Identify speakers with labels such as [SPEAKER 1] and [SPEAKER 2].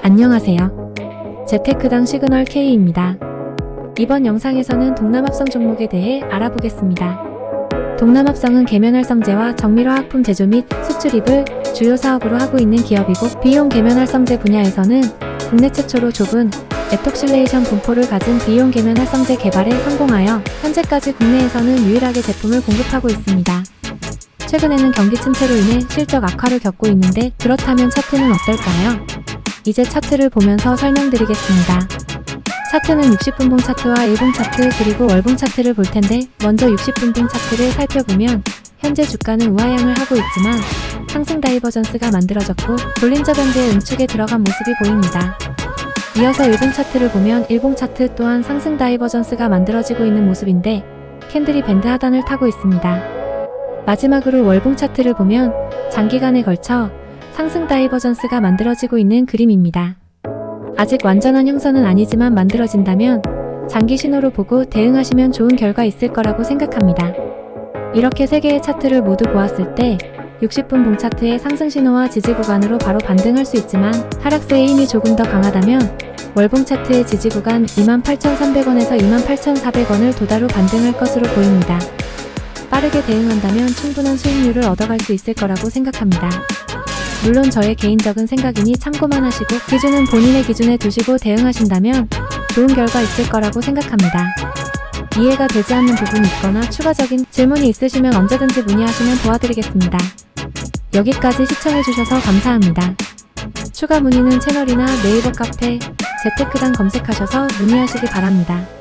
[SPEAKER 1] 안녕하세요. 재테크당 시그널 K입니다. 이번 영상에서는 동남합성 종목에 대해 알아보겠습니다. 동남합성은 계면활성제와 정밀화학품 제조 및 수출입을 주요 사업으로 하고 있는 기업이고 비용 계면활성제 분야에서는 국내 최초로 좁은 에톡실레이션 분포를 가진 비용 계면활성제 개발에 성공하여 현재까지 국내에서는 유일하게 제품을 공급하고 있습니다. 최근에는 경기 침체로 인해 실적 악화를 겪고 있는데 그렇다면 차트는 어떨까요? 이제 차트를 보면서 설명드리겠습니다. 차트는 60분봉 차트와 1봉 차트 그리고 월봉 차트를 볼 텐데 먼저 60분봉 차트를 살펴보면 현재 주가는 우하향을 하고 있지만 상승 다이버전스가 만들어졌고 볼린저 밴드의 응축에 들어간 모습이 보입니다. 이어서 1봉 차트를 보면 1봉 차트 또한 상승 다이버전스가 만들어지고 있는 모습인데 캔들이 밴드 하단을 타고 있습니다. 마지막으로 월봉 차트를 보면 장기간에 걸쳐 상승 다이버전스가 만들어지고 있는 그림입니다. 아직 완전한 형성은 아니지만 만들어진다면 장기 신호로 보고 대응하시면 좋은 결과 있을 거라고 생각합니다. 이렇게 세 개의 차트를 모두 보았을 때 60분 봉 차트의 상승 신호와 지지 구간으로 바로 반등할 수 있지만 하락세의 힘이 조금 더 강하다면 월봉 차트의 지지 구간 28,300원에서 28,400원을 도달 후 반등할 것으로 보입니다. 빠르게 대응한다면 충분한 수익률을 얻어갈 수 있을 거라고 생각합니다. 물론 저의 개인적인 생각이니 참고만 하시고 기준은 본인의 기준에 두시고 대응하신다면 좋은 결과 있을 거라고 생각합니다. 이해가 되지 않는 부분이 있거나 추가적인 질문이 있으시면 언제든지 문의하시면 도와드리겠습니다. 여기까지 시청해주셔서 감사합니다. 추가 문의는 채널이나 네이버 카페 재테크단 검색하셔서 문의하시기 바랍니다.